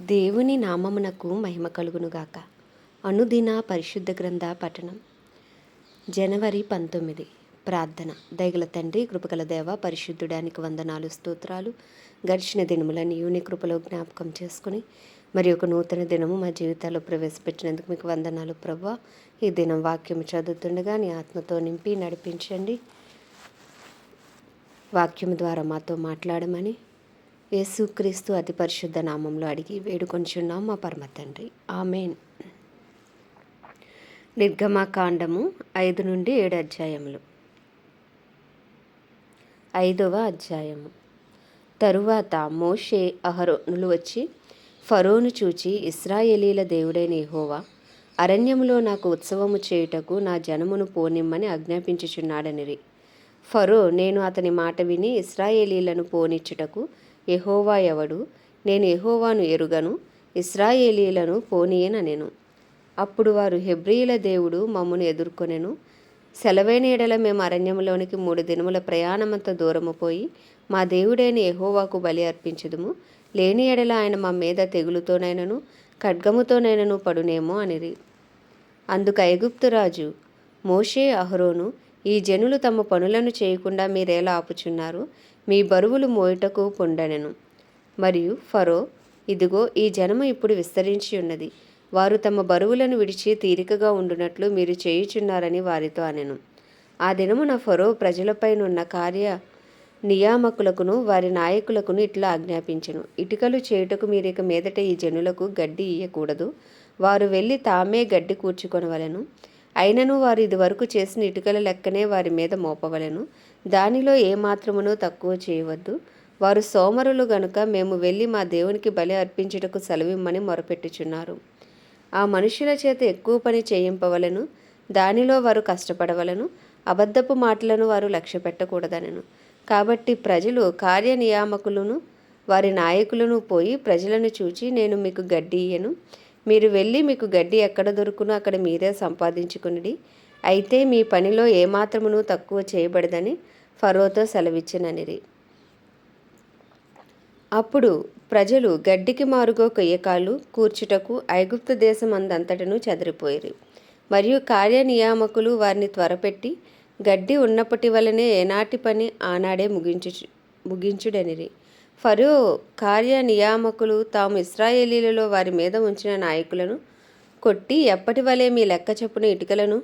దేవుని నామమునకు మహిమ కలుగునుగాక. అనుదిన పరిశుద్ధ గ్రంథ పఠనం. జనవరి పంతొమ్మిది. ప్రార్థన. దయగల తండ్రి కృపగల దేవ పరిశుద్ధుడానికి వందనాలు స్తోత్రాలు. గడిచిన దినములని యూని కృపలో జ్ఞాపకం చేసుకుని మరి ఒక నూతన దినము మా జీవితాల్లో ప్రవేశపెట్టినందుకు మీకు వందనాలు ప్రభా. ఈ దినం వాక్యం చదువుతుండగా నీ ఆత్మతో నింపి నడిపించండి. వాక్యం ద్వారా మాతో మాట్లాడమని యేసుక్రీస్తు అతి పరిశుద్ధ నామంలో అడిగి వేడుకొంచున్నాం మా పరమ తండ్రి. ఆమెన్. నిర్గమకాండము ఐదు నుండి ఏడు అధ్యాయములు. ఐదవ అధ్యాయము. తరువాత మోషే అహరోనులు వచ్చి ఫరోను చూచి ఇస్రాయేలీల దేవుడైన యెహోవా అరణ్యములో నాకు ఉత్సవము చేయుటకు నా జనమును పోనిమ్మని ఆజ్ఞాపించుచున్నాడనిరి. ఫరో నేను అతని మాట విని ఇస్రాయేలీలను పోనిచ్చుటకు ఎహోవా ఎవడు? నేను ఎహోవాను ఎరుగను ఇస్రాయేలీలను పోనీయననెను. అప్పుడు వారు హెబ్రీయుల దేవుడు మమ్మను ఎదుర్కొనెను. సెలవైన ఎడల మేము అరణ్యంలోనికి మూడు దినముల ప్రయాణమంత దూరము పోయి మా దేవుడైన ఎహోవాకు బలి అర్పించుదుము. లేని ఎడల ఆయన మా మీద తెగులుతోనైనను ఖడ్గముతోనైనను పడునేమో అనిరి. అందుకు ఐగుప్తురాజు మోషే అహరోను ఈ జనులు తమ పనులను చేయకుండా మీరేలా ఆపుచున్నారు? మీ బరువులు మోయుటకు పొండనెను. మరియు ఫరో ఇదిగో ఈ జనము ఇప్పుడు విస్తరించి ఉన్నది. వారు తమ బరువులను విడిచి తీరికగా ఉండునట్లు మీరు చేయుచున్నారని వారితో అనెను. ఆ దినమున ఫరో ప్రజలపైనున్న కార్య నియామకులకును వారి నాయకులకును ఇట్లా ఆజ్ఞాపించెను. ఇటుకలు చేయుటకు మీరిక మీదట ఈ జనులకు గడ్డి ఇయ్యకూడదు. వారు వెళ్ళి తామే గడ్డి కూర్చుకొనవలెను. అయినను వారు ఇదివరకు చేసిన ఇటుకల లెక్కనే వారి మీద మోపవలెను. దానిలో ఏమాత్రమును తక్కువ చేయవద్దు. వారు సోమరులు గనుక మేము వెళ్ళి మా దేవునికి బలి అర్పించుటకు సెలవిమ్మని మొరపెట్టుచున్నారు. ఆ మనుషుల చేత ఎక్కువ పని చేయింపవలను దానిలో వారు కష్టపడవలను అబద్ధపు మాటలను వారు లక్ష్య పెట్టకూడదనను కాబట్టి ప్రజలు కార్యనియామకులను వారి నాయకులను పోయి ప్రజలను చూచి నేను మీకు గడ్డి ఇయ్యను. మీరు వెళ్ళి మీకు గడ్డి ఎక్కడ దొరుకునో అక్కడ మీరే సంపాదించుకునిడి. అయితే మీ పనిలో ఏమాత్రమును తక్కువ చేయబడదని ఫరోతో సెలవిచ్చిననిరి. అప్పుడు ప్రజలు గడ్డికి మారుగో కొయ్యకాలు కూర్చుటకు ఐగుప్తు దేశమందంతటను చెదిరిపోయిరి. మరియు కార్యనియామకులు వారిని త్వరపెట్టి గడ్డి ఉన్నప్పటి వలనే ఏనాటి పని ఆనాడే ముగించు ముగించుడనిరి. ఫరో కార్యనియామకులు తాము ఇస్రాయేలీలలో వారి మీద ఉంచిన నాయకులను కొట్టి ఎప్పటి వలె మీ లెక్క చొప్పున ఇటుకలను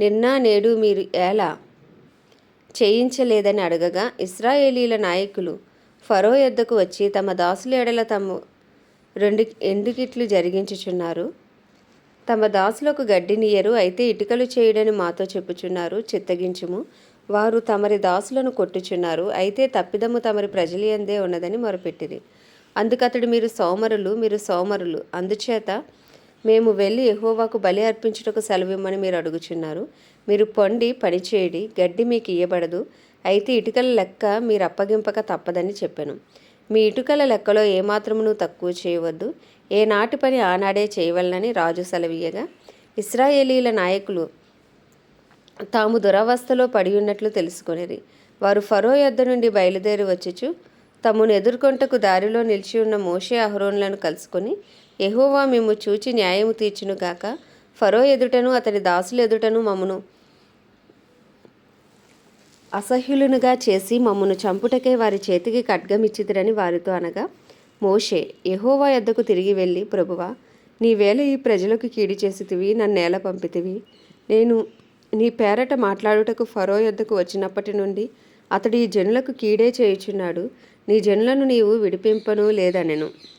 నిన్న నేడు మీరు ఎలా చేయించలేదని అడగగా ఇస్రాయేలీల నాయకులు ఫరో యొద్దకు వచ్చి తమ దాసుల ఎడల తమ రెండు ఎండుకిట్లు జరిగించుచున్నారు. తమ దాసులకు గడ్డినియరు అయితే ఇటుకలు చేయడని మాతో చెప్పుచున్నారు చిత్తగించుము. వారు తమరి దాసులను కొట్టుచున్నారు అయితే తప్పిదము తమరి ప్రజలందే ఉన్నదని మొరపెట్టిరి. అందుకతడు మీరు సోమరులు మీరు సోమరులు. అందుచేత మేము వెళ్ళి ఎహోవాకు బలి అర్పించుటకు సెలవిమ్మని మీరు అడుగుచున్నారు. మీరు పొండి పనిచేయడి గడ్డి మీకు ఇయ్యబడదు. అయితే ఇటుకల లెక్క మీరు అప్పగింపక తప్పదని చెప్పాను. మీ ఇటుకల లెక్కలో ఏమాత్రమును తక్కువ చేయవద్దు. ఏ నాటి పని ఆనాడే చేయవలనని రాజు సెలవీయగా ఇస్రాయేలీల నాయకులు తాము దురవస్థలో పడి ఉన్నట్లు తెలుసుకొనిరి. వారు ఫరో యొద్ద నుండి బయలుదేరి వచ్చుచు తమను ఎదుర్కొంటకు దారిలో నిలిచి ఉన్న మోషే అహరోన్లను కలుసుకొని ఎహోవా మేము చూచి న్యాయము తీర్చునుగాక ఫరో ఎదుటను అతని దాసుల ఎదుటను మమ్మను అసహ్యులునుగా చేసి మమ్మను చంపుటకే వారి చేతికి ఖడ్గమిచ్చిదిరని వారితో అనగా మోషే ఎహోవా యొద్దకు తిరిగి వెళ్ళి ప్రభువా నీవేళ ఈ ప్రజలకు కీడి చేసితివి నన్నేల పంపితివి. నేను నీ పేరట మాట్లాడుటకు ఫరో యొద్దకు వచ్చినప్పటి నుండి అతడు ఈ జనులకు కీడే చేయుచున్నాడు. నీ జనులను నీవు విడిపింపను లేదనెను.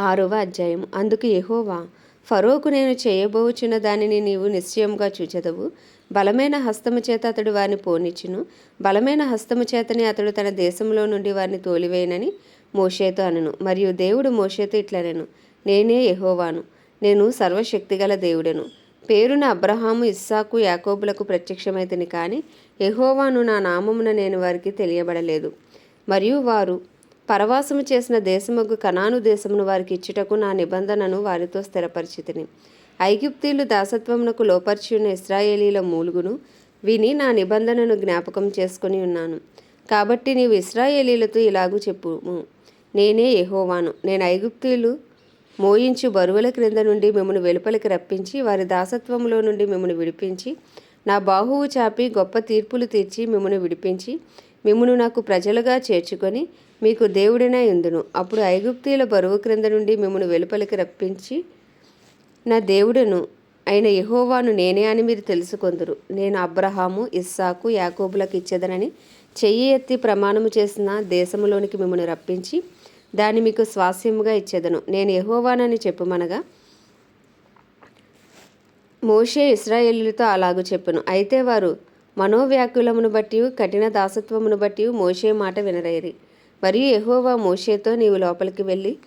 ఆరవ అధ్యాయం అందుకు యహోవా ఫరోకు నేను చేయబోచున్న దానిని నీవు నిశ్చయముగా చూచెదవు. బలమైన హస్తము చేత అతడు వారిని పోనిచ్చును. బలమైన హస్తము చేతనే అతడు తన దేశంలో నుండి వారిని తోలివేయనని మోషేతో అనను. మరియు దేవుడు మోషేతో ఇట్లనెను నేనే యహోవాను నేను సర్వశక్తిగల దేవుడను. పేరున అబ్రహాము ఇస్సాకు యాకోబులకు ప్రత్యక్షమైతని కానీ యహోవాను నా నామమున నేను వారికి తెలియబడలేదు. మరియు వారు పరవాసము చేసిన దేశమగు కనాను దేశమును వారికి ఇచ్చుటకు నా నిబంధనను వారితో స్థిరపరిచితిని. ఐగుప్తీలు దాసత్వమునకు లోపర్చి ఉన్న ఇస్రాయేలీల మూలుగును విని నా నిబంధనను జ్ఞాపకం చేసుకొని ఉన్నాను. కాబట్టి నీవు ఇస్రాయేలీలతో ఇలాగూ చెప్పుము. నేనే ఎహోవాను నేను ఐగుప్తీలు మోయించు బరువుల క్రింద నుండి మిమ్మల్ని వెలుపలికి రప్పించి వారి దాసత్వంలో నుండి మిమ్మల్ని విడిపించి నా బాహువు చాపి గొప్ప తీర్పులు తీర్చి మిమ్మల్ని విడిపించి మిమ్మను నాకు ప్రజలుగా చేర్చుకొని మీకు దేవుడినై ఉందును. అప్పుడు ఐగుప్తీయుల బరువు క్రింద నుండి మిమ్మల్ని వెలుపలికి రప్పించి నా దేవుడను అయిన యహోవాను నేనే అని మీరు తెలుసుకొందురు. నేను అబ్రహాము ఇస్సాకు యాకోబులకు ఇచ్చేదనని చెయ్యి ఎత్తి ప్రమాణము చేసిన దేశంలోనికి మిమ్మల్ని రప్పించి దాన్ని మీకు స్వాస్యముగా ఇచ్చేదను. నేను యహోవానని చెప్పుమనగా మోషే ఇస్రాయేలులతో అలాగు చెప్పును. అయితే వారు మనోవ్యాకులమును బట్టి కఠిన దాసత్వమును బట్టి మోషే మాట వినరైరి. మరియు ఎహోవా మోషేతో నీవు లోపలికి వెళ్ళి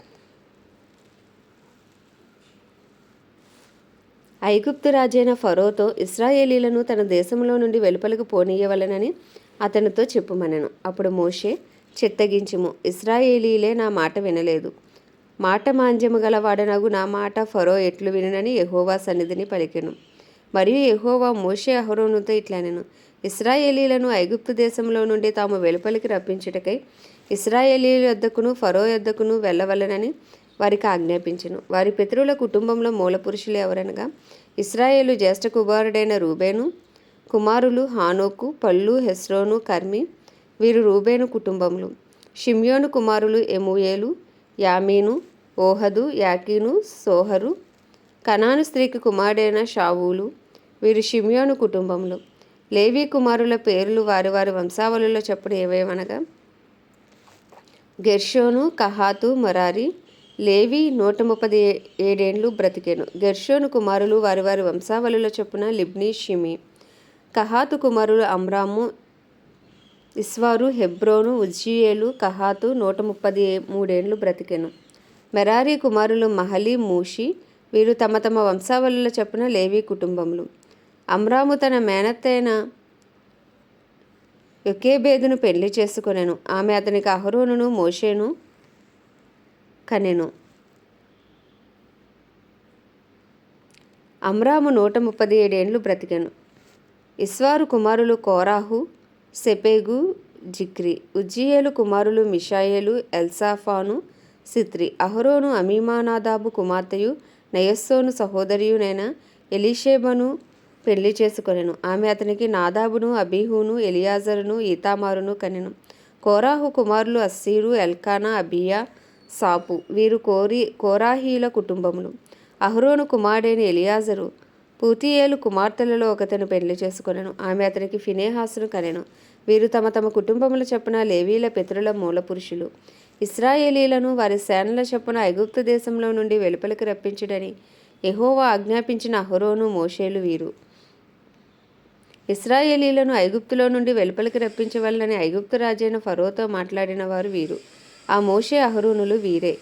ఐగుప్తు రాజైన ఫరోతో ఇస్రాయేలీలను తన దేశంలో నుండి వెలుపలకు పోనీయవలనని అతనితో చెప్పుమనెను. అప్పుడు మోషే చిత్తగించుము ఇస్రాయేలీలే నా మాట వినలేదు. మాట మాంద్యము గలవాడనగు నా మాట ఫరో ఎట్లు వినునని ఎహోవా సన్నిధిని పలికెను. మరియు ఎహోవా మోషే అహరోనుతో ఇట్లనెను. ఇస్రాయేలీలను ఐగుప్తు దేశంలో నుండి తాము వెలుపలికి రప్పించుటకై ఇస్రాయేలీల యొద్దకును ఫరో యొద్దకును వెళ్ళవలనని వారికి ఆజ్ఞాపించను. వారి పితరుల కుటుంబంలో మూలపురుషులు ఎవరనగా ఇస్రాయేలు జ్యేష్ఠ కుమారుడైన రూబేను కుమారులు హానోకు పళ్ళు హెస్రోను కర్మి వీరు రూబేను కుటుంబములు. షిమ్యోను కుమారులు ఎముయేలు యామీను ఓహదు యాకీను సోహరు కనాను స్త్రీకి కుమారుడైన షావులు వీరు షిమ్యోను కుటుంబములు. లేవీ కుమారుల పేర్లు వారి వారి వంశావళిలో చెప్పడం ఏవేవనగా గెర్షోను కహాతు మరారి లేవి నూట ముప్పది ఏడేండ్లు బ్రతికెను. గెర్షోను కుమారులు వారి వారి వంశావళుల చొప్పున లిబ్ని షిమి. కహాతు కుమారులు అమ్రాము ఇస్వారు హెబ్రోను ఉజ్జియేలు కహాతు నూట ముప్పది మూడేండ్లు బ్రతికెను. మెరారి కుమారులు మహలి మూషి వీరు తమ తమ వంశావళుల చొప్పున లేవి కుటుంబములు. అమ్రాము తన మేనత్తైన యొకేబేదును పెళ్ళి చేసుకొనెను. ఆమె అతనికి అహరోనును మోషేను కనెను. అమ్రాము నూట ముప్పది ఏడేండ్లు బ్రతికెను. ఇస్వారు కుమారులు కోరాహు సెపేగు జిక్రి ఉజ్జియేలు కుమారులు మిషాయేలు ఎల్సాఫాను సిత్రి అహరోను అమీమానాదాబు కుమార్తెయు నయస్సోను సహోదరియునైన ఎలీషేబను పెళ్ళి చేసుకొనెను. ఆమె అతనికి నాదాబును అబీహును ఎలియాజరును ఈతామారును కనెను. కోరాహు కుమారులు అస్సీరు ఎల్కానా అబియా సాపు. వీరు కోరి కోరాహీల కుటుంబములు అహరోను కుమారుడైన ఎలియాజరు పూతియేలు కుమార్తెలలో ఒకతను పెళ్ళి చేసుకొనెను. ఆమె అతనికి ఫినేహాసును కనెను. వీరు తమ తమ కుటుంబముల చెప్పున లేవీల పితరుల మూల పురుషులు. ఇస్రాయేలీలను వారి సేనల చెప్పున ఐగుప్తు దేశంలో నుండి వెలుపలికి రప్పించుడని ఎహోవా ఆజ్ఞాపించిన అహరోను మోషేలు వీరు. ఇస్రాయేలీలను ఐగుప్తులో నుండి వెలుపలికి రప్పించవల్లని ఐగుప్తు రాజైన ఫరోతో మాట్లాడిన వారు వీరు. ఆ మోషే అహరూనులు వీరే.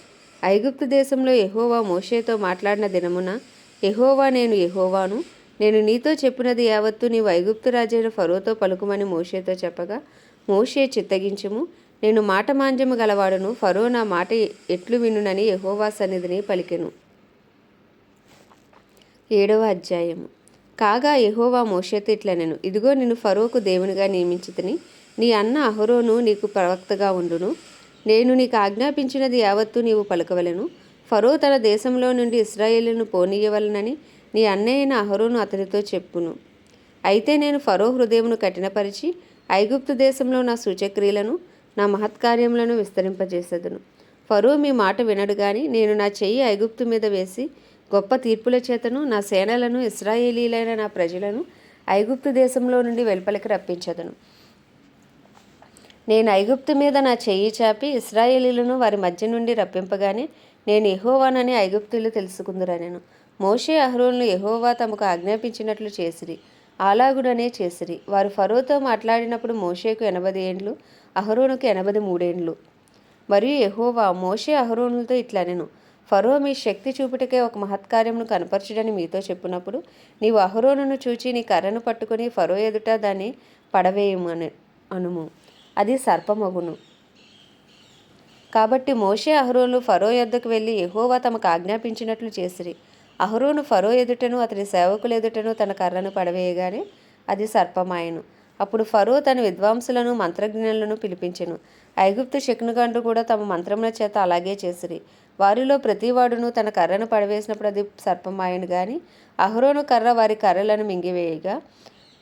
ఐగుప్తు దేశంలో ఎహోవా మోషేతో మాట్లాడిన దినమున ఎహోవా నేను ఎహోవాను నేను నీతో చెప్పినది యావత్తు నీవు ఐగుప్తు రాజైన ఫరోతో పలుకుమని మోషేతో చెప్పగా మోషే చిత్తగించుము నేను మాట మాంజము గలవాడును ఫరో నా మాట ఎట్లు వినునని ఎహోవా సన్నిధిని పలికెను. ఏడవ అధ్యాయము. కాగా యహోవా మోషేతో ఇట్లనెను ఇదిగో నిన్ను ఫరోకు దేవునిగా నియమించితిని. నీ అన్న అహరోను నీకు ప్రవక్తగా ఉండును. నేను నీకు ఆజ్ఞాపించినది యావత్తు నీవు పలకవలను. ఫరో తన దేశంలో నుండి ఇస్రాయేలును పోనీయవలనని నీ అన్నయ్యైన అహరోను అతనితో చెప్పును. అయితే నేను ఫరో హృదయమును కఠినపరిచి ఐగుప్తు దేశంలో నా సూచక్రియలను నా మహత్కార్యములను విస్తరింపజేసేదను. ఫరో మీ మాట వినడు కానీ నేను నా చెయ్యి ఐగుప్తు మీద వేసి గొప్ప తీర్పుల చేతను నా సేనలను ఇస్రాయేలీలైన నా ప్రజలను ఐగుప్తు దేశంలో నుండి వెలుపలికి రప్పించదను. నేను ఐగుప్తు మీద నా చెయ్యి చాపి ఇస్రాయేలీలను వారి మధ్య నుండి రప్పింపగానే నేను ఎహోవానని ఐగుప్తులు తెలుసుకుందురనెను. మోషే అహరోన్లు ఎహోవా తమకు ఆజ్ఞాపించినట్లు చేసిరి ఆలాగుడనే చేసిరి. వారు ఫరోతో మాట్లాడినప్పుడు మోషేకు ఎనభై ఏండ్లు అహరోనుకు ఎనభై మూడేండ్లు. మరియు ఎహోవా మోషే అహరోనులతో నేను ఫరో మీ శక్తి చూపుటకే ఒక మహత్కార్యమును కనపరచుడని మీతో చెప్పినప్పుడు నీవు అహరోనును చూచి నీ కర్రను పట్టుకొని ఫరో ఎదుట దాన్ని పడవేయము అని అనుము. అది సర్పమగును. కాబట్టి మోషే అహరోను ఫరో యొద్దకు వెళ్ళి ఎహోవా తమకు ఆజ్ఞాపించినట్లు చేసిరి. అహరోను ఫరో ఎదుటను అతని సేవకుల ఎదుటను తన కర్రను పడవేయగానే అది సర్పమాయను. అప్పుడు ఫరో తన విద్వాంసులను మంత్రజ్ఞులను పిలిపించెను. ఐగుప్తు శకునుగండ్రు కూడా తమ మంత్రముల చేత అలాగే చేసిరి. వారిలో ప్రతివాడును తన కర్రను పడవేసినప్పుడు అది సర్పమాయను గాని అహరోను కర్ర వారి కర్రలను మింగివేయగా.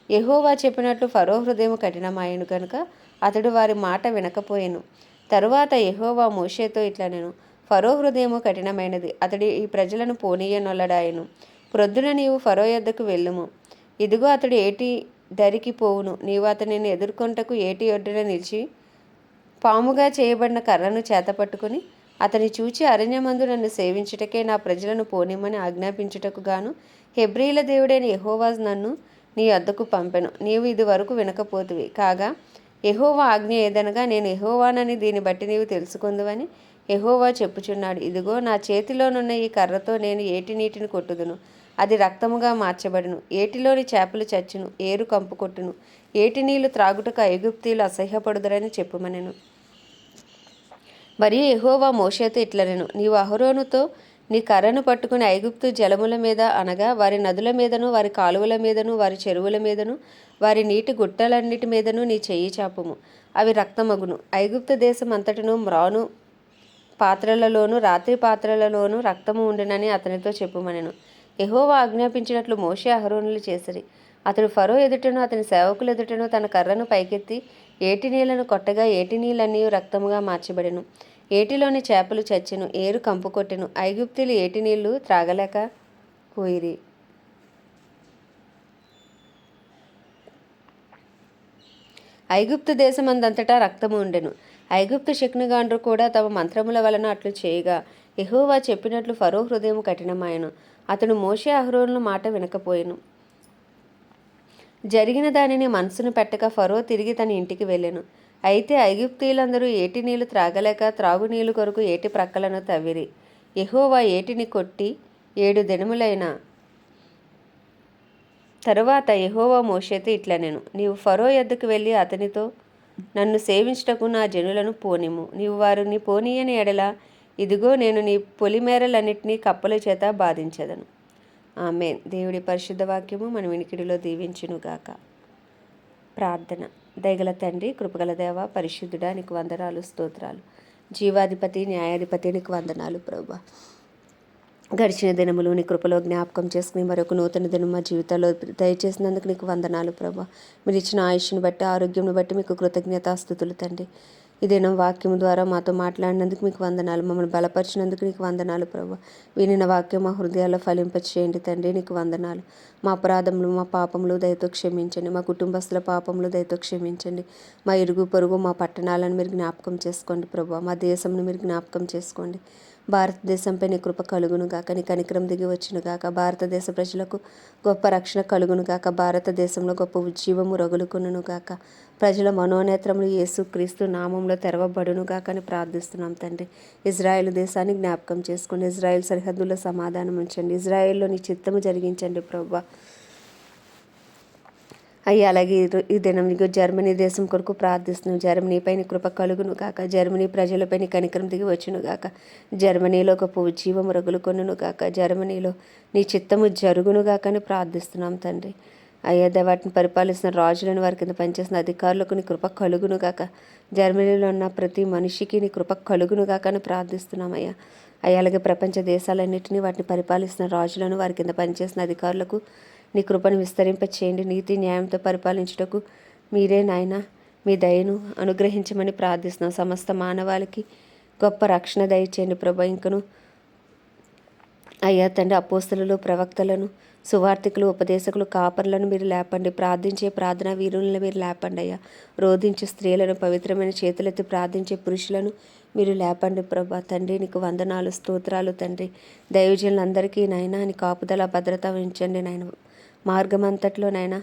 ఎహోవా చెప్పినట్లు ఫరో హృదయం కఠినమాయను కనుక అతడు వారి మాట వినకపోయెను. తరువాత ఎహోవా మోషేతో ఇట్లా నేను ఫరో హృదయము కఠినమైనది అతడి ఈ ప్రజలను పోనీయనొల్లడాయను. ప్రొద్దున నీవు ఫరో యొద్దకు వెళ్ళుము. ఇదిగో అతడు ఏటి దరికి పోవును నీవు అతనిని ఎదుర్కొంటకు ఏటి ఒడ్డున నిలిచి పాముగా చేయబడిన కర్రను చేతపట్టుకుని అతని చూచి అరణ్యమందు నన్ను సేవించుటకే నా ప్రజలను పోనిమ్మని ఆజ్ఞాపించుటకు గాను హెబ్రీల దేవుడైన యహోవాజ్ నన్ను నీ అద్దకు పంపెను. నీవు ఇది వరకు వినకపోతివి. కాగా యహోవా ఆజ్ఞ ఏదనగా నేను యహోవానని దీన్ని బట్టి నీవు తెలుసుకుందువని యహోవా చెప్పుచున్నాడు. ఇదిగో నా చేతిలోనున్న ఈ కర్రతో నేను ఏటి నీటిని కొట్టుదును? అది రక్తముగా మార్చబడును. ఏటిలోని చేపలు చచ్చును? ఏరు కంపు కొట్టును? ఏటి నీళ్ళు త్రాగుటకు ఐగుప్తీలు అసహ్యపడుదరని చెప్పుమనెను. మరియు ఎహోవా మోషేతో ఇట్లనెను నీవు అహరోనుతో నీ కర్రను పట్టుకుని ఐగుప్తు జలముల మీద అనగా వారి నదుల మీదను వారి కాలువల మీదను వారి చెరువుల మీదను వారి నీటి గుట్టలన్నిటి మీదను నీ చెయ్యి చాపము. అవి రక్తమగును. ఐగుప్తు దేశం అంతటను మ్రాను పాత్రలలోను రాత్రి పాత్రలలోను రక్తము ఉండునని అతనితో చెప్పుమనెను. ఎహోవా ఆజ్ఞాపించినట్లు మోషే అహరోనులు చేసిరి. అతడు ఫరో ఎదుటను అతని సేవకులు ఎదుటను తన కర్రను పైకెత్తి ఏటి నీళ్ళను కొట్టగా ఏటి నీళ్ళన్నీ రక్తముగా మార్చబడెను. ఏటిలోని చేపలు చచ్చెను ఏరు కంపు కొట్టెను. ఐగుప్తులు ఏటి నీళ్ళు త్రాగలేక పోయిరి. ఐగుప్తు దేశమందంతటా రక్తము ఉండెను. ఐగుప్తు శకునిగాండ్రు కూడా తమ మంత్రముల వలన అట్లు చేయగా. ఎహోవా చెప్పినట్లు ఫరో హృదయం కఠినమాయను. అతడు మోషే అహరోనుల మాట వినకపోయెను. జరిగిన దానిని మనసును పెట్టక ఫరో తిరిగి తన ఇంటికి వెళ్ళెను. అయితే ఐగుప్తీయులందరూ ఏటి నీళ్ళు త్రాగలేక త్రాగునీళ్ళు కొరకు ఏటి ప్రక్కలను తవ్విరి. ఎహోవా ఏటిని కొట్టి ఏడు దినములైన తరువాత ఎహోవా మోషేతో ఇట్లా నేను నీవు ఫరో యొద్దకు వెళ్ళి అతనితో నన్ను సేవించుటకు నా జనులను పోనిము నీవు వారిని పోనీయని ఎడల ఇదిగో నేను నీ పొలిమేరలన్నింటినీ కప్పల చేత బాధించదను. ఆమె దేవుడి పరిశుద్ధ వాక్యము మన వినికిడిలో దీవించునుగాక. ప్రార్థన. దయగల తండ్రి కృపగల దేవ పరిశుద్ధుడా నీకు వందనాలు స్తోత్రాలు. జీవాధిపతి న్యాయాధిపతి నీకు వందనాలు ప్రభా. గడిచిన దినములు నీ కృపలో జ్ఞాపకం చేసుకుని మరొక నూతన దినం మా జీవితాల్లో దయచేసినందుకు నీకు వందనాలు ప్రభా. మీరు ఇచ్చిన ఆయుష్ను బట్టి ఆరోగ్యంను బట్టి మీకు కృతజ్ఞతాస్థుతులు తండ్రి. ఈ దినం వాక్యం ద్వారా మాతో మాట్లాడినందుకు మీకు వందనాలు మమ్మల్ని బలపరిచినందుకు నీకు వందనాలు ప్రభు. వినిన వాక్యం మా హృదయాల్లో ఫలింపచేయండి తండ్రి నీకు వందనాలు. మా అపరాధములు మా పాపములు దయతో క్షమించండి మా కుటుంబస్తుల పాపములు దయతో క్షమించండి. మా ఇరుగు పొరుగు మా పట్టణాలను మీరు జ్ఞాపకం చేసుకోండి ప్రభు మా దేశంను మీరు జ్ఞాపకం చేసుకోండి. భారతదేశంపై నీ కృప కలుగును గాక నీ కనికరం దిగి వచ్చును గాక. భారతదేశ ప్రజలకు గొప్ప రక్షణ కలుగును గాక. భారతదేశంలో గొప్ప ఉజ్జీవము రగులుకును గాక. ప్రజల మనోనేత్రములు యేసు క్రీస్తు నామంలో తెరవబడును గాక అని ప్రార్థిస్తున్నాం తండ్రి. ఇజ్రాయెల్ దేశాన్ని జ్ఞాపకం చేసుకోండి ఇజ్రాయెల్ సరిహద్దుల్లో సమాధానం ఉంచండి ఇజ్రాయెల్లో నీ చిత్తము జరిగించండి ప్రభా. అయ్యా అలాగే ఈ- దినం నీకు జర్మనీ దేశం కొరకు ప్రార్థిస్తున్నాం. జర్మనీపై నీ కృప కలుగును కాక జర్మనీ ప్రజలపై నీ కనికరం దిగి వచ్చును గాక. జర్మనీలో గొప్ప ఉజ్జీవం రగులుకొనును గాక. జర్మనీలో నీ చిత్తము జరుగును గాక అని ప్రార్థిస్తున్నాం తండ్రి. అయ్యా వాటిని పరిపాలిస్తున్న రాజులను వారి కింద పనిచేసిన అధికారులకు నీ కృప కలుగును గాక. జర్మనీలో ఉన్న ప్రతి మనిషికి నీ కృప కలుగును గాక అని ప్రార్థిస్తున్నాం అయ్యా. అయ్యా అలాగే ప్రపంచ దేశాలన్నింటినీ వాటిని పరిపాలిస్తున్న రాజులను వారి కింద పనిచేసిన అధికారులకు నీ కృపను విస్తరింప చేయండి నీతి న్యాయంతో పరిపాలించుటకు మీరే నాయన మీ దయను అనుగ్రహించమని ప్రార్థిస్తున్నాం. సమస్త మానవాళికి గొప్ప రక్షణ దయచేయండి ప్రభ. ఇంకను అయ్యా తండ్రి అపోస్తలు ప్రవక్తలను సువార్థికులు ఉపదేశకులు కాపర్లను మీరు లేపండి. ప్రార్థించే ప్రార్థన వీరులను మీరు లేపండి అయ్యా. రోధించే స్త్రీలను పవిత్రమైన చేతులెత్తి ప్రార్థించే పురుషులను మీరు లేపండి ప్రభా. తండ్రి నీకు వందనాలు స్తోత్రాలు తండ్రి. దైవజనులందరికీ నాయన నీ కాపుదల భద్రత ఉంచండి నాయన. మార్గమంతట్లోనైనా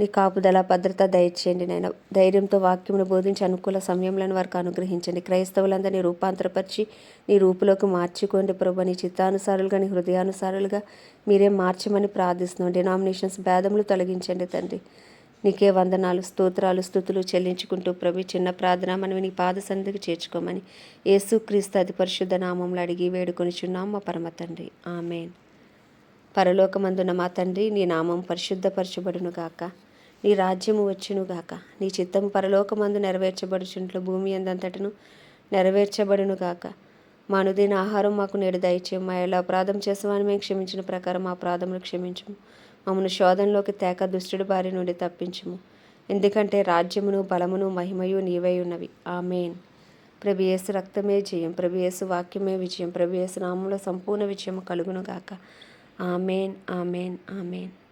నీ కాపుదల భద్రత దయచేయండి నాయన. ధైర్యంతో వాక్యమును బోధించి అనుకూల సమయంలో వారికి అనుగ్రహించండి. క్రైస్తవులందరినీ రూపాంతరపరిచి నీ రూపులోకి మార్చుకోండి ప్రభు. నీ చిత్తానుసారులుగా నీ హృదయానుసారులుగా మీరే మార్చమని ప్రార్థిస్తున్నాం. డినామినేషన్స్ భేదములు తొలగించండి తండ్రి. నీకే వందనాలు స్తోత్రాలు స్థుతులు చెల్లించుకుంటూ ప్రభు చిన్న ప్రార్థన మనవి నీ పాద సన్నిధికి చేర్చుకోమని యేసుక్రీస్తు అతి పరిశుద్ధ నామంలో అడిగి వేడుకొని చున్నాం మా పరమ తండ్రి. ఆమెన్. పరలోకమందున మా తండ్రి నీ నామం పరిశుద్ధపరచబడును గాక నీ రాజ్యము వచ్చునుగాక. నీ చిత్తము పరలోకమందు నెరవేర్చబడుచుంట్లు భూమి అందంతటను నెరవేర్చబడునుగాక. మా అనుదిన ఆహారం మాకు నేడు దయచేయం. మా ఎలా అపరాధం చేసేవాని మేము క్షమించిన ప్రకారం మా అపరాధములు క్షమించము. మమ్మల్ని శోధనలోకి తేక దుష్టుడి బారి నుండి తప్పించుము. ఎందుకంటే రాజ్యమును బలమును మహిమయు నీవై ఉన్నవి. మెయిన్ ప్రభు రక్తమే జయం. ప్రభు వాక్యమే విజయం. ప్రభు నామంలో సంపూర్ణ విజయం కలుగునుగాక. Amen amen amen